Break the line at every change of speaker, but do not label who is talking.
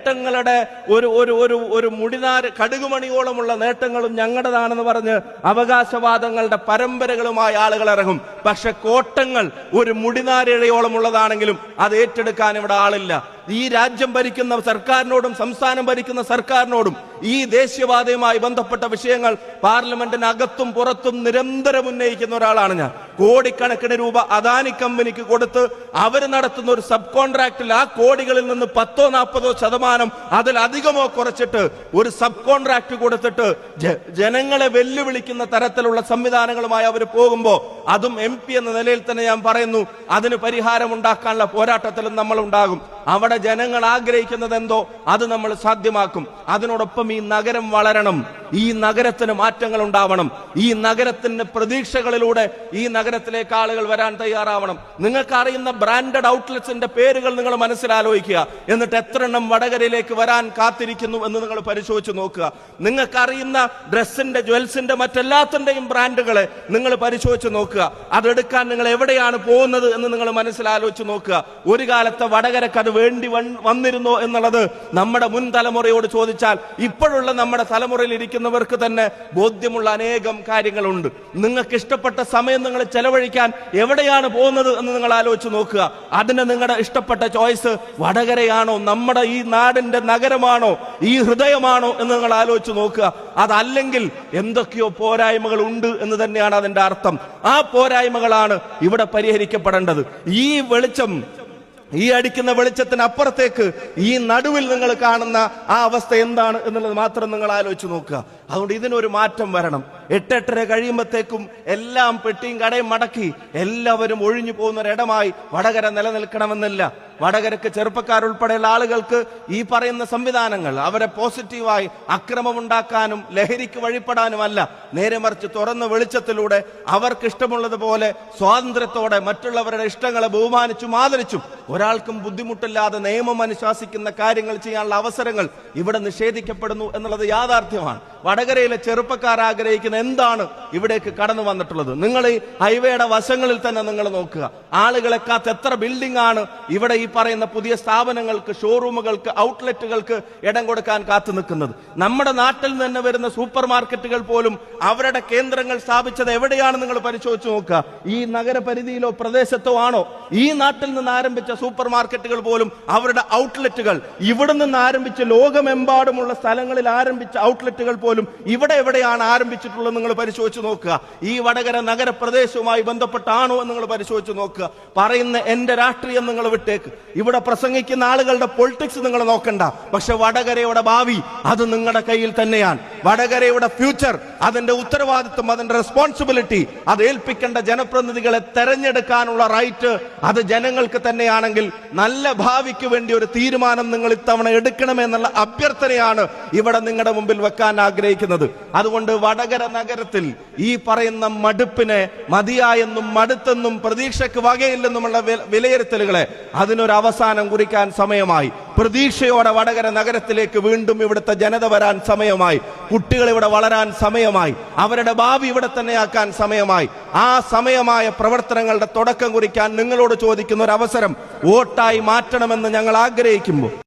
നേട്ടങ്ങളുടെ ഒരു ഒരു ഒരു ഒരു മുടിനാര് കടുകുമണിയോളമുള്ള നേട്ടങ്ങളും ഞങ്ങളുടേതാണെന്ന് പറഞ്ഞ് അവകാശവാദങ്ങളുടെ പരമ്പരകളുമായി ആളുകൾ ഇറങ്ങും. പക്ഷെ കോട്ടങ്ങൾ ഒരു മുടിനാരിഴയോളമുള്ളതാണെങ്കിലും അത് ഏറ്റെടുക്കാൻ ഇവിടെ ആളില്ല. ഈ രാജ്യം ഭരിക്കുന്ന സർക്കാരിനോടും സംസ്ഥാനം ഭരിക്കുന്ന സർക്കാരിനോടും ഈ ദേശീയവാദയുമായി ബന്ധപ്പെട്ട വിഷയങ്ങൾ പാർലമെന്റിനകത്തും പുറത്തും നിരന്തരം ഉന്നയിക്കുന്ന ഒരാളാണ് ഞാൻ. കോടിക്കണക്കിന് രൂപ അദാനി കമ്പനിക്ക് കൊടുത്ത് അവർ നടത്തുന്ന ഒരു സബ് കോൺട്രാക്റ്റിൽ ആ കോടികളിൽ നിന്ന് പത്തോ നാൽപ്പതോ ശതമാനം അതിലധികമോ കുറച്ചിട്ട് ഒരു സബ് കോൺട്രാക്ട് കൊടുത്തിട്ട് ജനങ്ങളെ വെല്ലുവിളിക്കുന്ന തരത്തിലുള്ള സംവിധാനങ്ങളുമായി അവർ പോകുമ്പോൾ അതും എം എന്ന നിലയിൽ തന്നെ ഞാൻ പറയുന്നു അതിന് പരിഹാരം ഉണ്ടാക്കാനുള്ള പോരാട്ടത്തിലും നമ്മൾ ഉണ്ടാകും അവിടെ ജനങ്ങൾ ആഗ്രഹിക്കുന്നത് എന്തോ? അത് നമ്മൾ സാധ്യമാക്കും. അതിനോടൊപ്പം ഈ നഗരം വളരണം. ഈ നഗരത്തിന് മാറ്റങ്ങൾ ഉണ്ടാവണം. ഈ നഗരത്തിന് പ്രതീക്ഷകളിലൂടെ ഈ നഗരത്തിലേക്ക് ആളുകൾ വരാൻ തയ്യാറാവണം. നിങ്ങൾക്ക് അറിയുന്ന ബ്രാൻഡഡ് ഔട്ട്ലെറ്റ്സിന്റെ പേരുകൾ നിങ്ങൾ മനസ്സിലാലോചിക്കുക. എന്നിട്ട് എത്ര എണ്ണം വടകരയിലേക്ക് വരാൻ കാത്തിരിക്കുന്നു എന്ന് നിങ്ങൾ പരിശോധിച്ച് നോക്കുക. നിങ്ങൾക്ക് അറിയുന്ന ഡ്രസ്സിന്റെ ജ്വൽസിന്റെ മറ്റെല്ലാത്തിന്റെയും ബ്രാൻഡുകളെ നിങ്ങൾ പരിശോധിച്ച് നോക്കുക. അതെടുക്കാൻ നിങ്ങൾ എവിടെയാണ് പോകുന്നത് എന്ന് നിങ്ങൾ മനസ്സിലാലോചിച്ച് നോക്കുക. ഒരു കാലത്തെ വടകരക്ക് അത് വേണ്ടി വൻ- വന്നിരുന്നോ എന്നുള്ളത് നമ്മുടെ മുൻ തലമുറയോട് ചോദിച്ചാൽ ഇപ്പോഴുള്ള നമ്മുടെ തലമുറയിൽ ഇരിക്കുന്നവർക്ക് തന്നെ ബോധ്യമുള്ള അനേകം കാര്യങ്ങളുണ്ട്. നിങ്ങൾക്ക് ഇഷ്ടപ്പെട്ട സമയം നിങ്ങൾ ചെലവഴിക്കാൻ എവിടെയാണ് പോകുന്നത് എന്ന് നിങ്ങൾ ആലോചിച്ച് നോക്കുക. അതിന് നിങ്ങളുടെ ഇഷ്ടപ്പെട്ട ചോയ്സ് വടകരയാണോ നമ്മുടെ ഈ നാടിന്റെ നഗരമാണോ ഈ ഹൃദയമാണോ എന്ന് നിങ്ങൾ ആലോചിച്ച് നോക്കുക. അതല്ലെങ്കിൽ എന്തൊക്കെയോ പോരായ്മകൾ ഉണ്ട് എന്ന് തന്നെയാണ് അതിന്റെ അർത്ഥം. ആ പോരായ്മകളാണ് ഇവിടെ പരിഹരിക്കപ്പെടേണ്ടത്. ഈ വെളിച്ചം ഈ അടിക്കുന്ന വെളിച്ചത്തിന് അപ്പുറത്തേക്ക് ഈ നടുവിൽ നിങ്ങൾ കാണുന്ന ആ അവസ്ഥ എന്താണ് എന്നുള്ളത് മാത്രം നിങ്ങൾ ആലോചിച്ച് നോക്കുക. അതുകൊണ്ട് ഇതിനൊരു മാറ്റം വരണം. എട്ടെട്ടര കഴിയുമ്പോഴത്തേക്കും എല്ലാം പെട്ടിയും കടയും മടക്കി എല്ലാവരും ഒഴിഞ്ഞു പോകുന്ന ഒരിടമായി വടകര നിലനിൽക്കണമെന്നില്ല. വടകരക്ക് ചെറുപ്പക്കാരുൾപ്പെടെയുള്ള ആളുകൾക്ക് ഈ പറയുന്ന സംവിധാനങ്ങൾ അവരെ പോസിറ്റീവായി അക്രമമുണ്ടാക്കാനും ലഹരിക്ക് വഴിപ്പെടാനുമല്ല. നേരെ മറിച്ച് തുറന്ന വെളിച്ചത്തിലൂടെ അവർക്ക് ഇഷ്ടമുള്ളതുപോലെ സ്വാതന്ത്ര്യത്തോടെ മറ്റുള്ളവരുടെ ഇഷ്ടങ്ങളെ ബഹുമാനിച്ചും ആദരിച്ചും ഒരാൾക്കും ബുദ്ധിമുട്ടില്ലാതെ നിയമം അനുശാസിക്കുന്ന കാര്യങ്ങൾ ചെയ്യാനുള്ള അവസരങ്ങൾ ഇവിടെ നിഷേധിക്കപ്പെടുന്നു എന്നുള്ളത് യാഥാർത്ഥ്യമാണ്. വടകരയിലെ ചെറുപ്പക്കാർ ആഗ്രഹിക്കുന്ന എന്താണ് ഇവിടേക്ക് കടന്നു വന്നിട്ടുള്ളത്. നിങ്ങൾ ഈ ഹൈവേയുടെ വശങ്ങളിൽ തന്നെ നിങ്ങൾ നോക്കുക. ആളുകളെ കാത്ത് എത്ര ബിൽഡിംഗ് ആണ് ഇവിടെ ഈ പറയുന്ന പുതിയ സ്ഥാപനങ്ങൾക്ക് ഷോറൂമുകൾക്ക് ഔട്ട്ലെറ്റുകൾക്ക് ഇടം കൊടുക്കാൻ കാത്തു നിൽക്കുന്നത്. നമ്മുടെ നാട്ടിൽ നിന്ന് വരുന്ന സൂപ്പർ മാർക്കറ്റുകൾ പോലും അവരുടെ കേന്ദ്രങ്ങൾ സ്ഥാപിച്ചത് എവിടെയാണ് നിങ്ങൾ പരിശോധിച്ച് നോക്കുക? ഈ നഗരപരിധിയിലോ പ്രദേശത്തോ ആണോ? ഈ നാട്ടിൽ നിന്ന് ആരംഭിച്ച സൂപ്പർ മാർക്കറ്റുകൾ പോലും അവരുടെ ഔട്ട്ലെറ്റുകൾ. ഇവിടെ നിന്ന് ആരംഭിച്ച് ലോകമെമ്പാടുമുള്ള സ്ഥലങ്ങളിൽ ആരംഭിച്ച ഔട്ട്ലെറ്റുകൾ പോലും ഇവിടെ എവിടെയാണ് ആരംഭിച്ചിട്ടുള്ളത് നിങ്ങൾ പരിശോധിച്ച് നോക്കുക. ഈ വടകര നഗരപ്രദേശവുമായി ബന്ധപ്പെട്ടാണോ എന്ന് നിങ്ങൾ പരിശോധിച്ചു നോക്കുക. പറയുന്ന എന്റെ രാഷ്ട്രീയം നിങ്ങൾ വിട്ടേക്ക്. ഇവിടെ പ്രസംഗിക്കുന്ന ആളുകളുടെ പൊളിറ്റിക്സ് നിങ്ങൾ നോക്കണ്ട. പക്ഷെ വടകരയുടെ ഭാവി അത് നിങ്ങളുടെ കയ്യിൽ തന്നെയാണ്. വടകരയുടെ ഫ്യൂച്ചർ അതിന്റെ ഉത്തരവാദിത്വം അതിന്റെ റെസ്പോൺസിബിലിറ്റി അത് ഏൽപ്പിക്കേണ്ട ജനപ്രതിനിധികളെ തെരഞ്ഞെടുക്കാനുള്ള റൈറ്റ് അത് ജനങ്ങൾക്ക് തന്നെയാണെങ്കിൽ നല്ല ഭാവിക്ക് വേണ്ടി ഒരു തീരുമാനം നിങ്ങൾ ഇത്തവണ എടുക്കണമെന്നുള്ള അഭ്യർത്ഥനയാണ് ഇവിടെ നിങ്ങളുടെ മുമ്പിൽ വെക്കാൻ ആഗ്രഹിക്കുന്നത്. അതുകൊണ്ട് വടകര നഗരത്തിൽ ഈ പറയുന്ന മടുപ്പിനെ മതിയായെന്നും മടുത്തെന്നും പ്രതീക്ഷയ്ക്ക് വകയില്ലെന്നുമുള്ള വിലയിരുത്തലുകളെ അതിനൊരു അവസാനം കുറിക്കാൻ സമയമായി. പ്രതീക്ഷയോടെ വടകര നഗരത്തിലേക്ക് വീണ്ടും ഇവിടുത്തെ ജനത വരാൻ സമയമായി. കുട്ടികൾ ഇവിടെ വളരാൻ സമയമായി. അവരുടെ ഭാവി ഇവിടെ തന്നെയാക്കാൻ സമയമായി. ആ സമയമായ പ്രവർത്തനങ്ങളുടെ തുടക്കം കുറിക്കാൻ നിങ്ങളോട് ചോദിക്കുന്ന ഒരു അവസരം വോട്ടായി മാറ്റണമെന്ന് ഞങ്ങൾ ആഗ്രഹിക്കുമ്പോൾ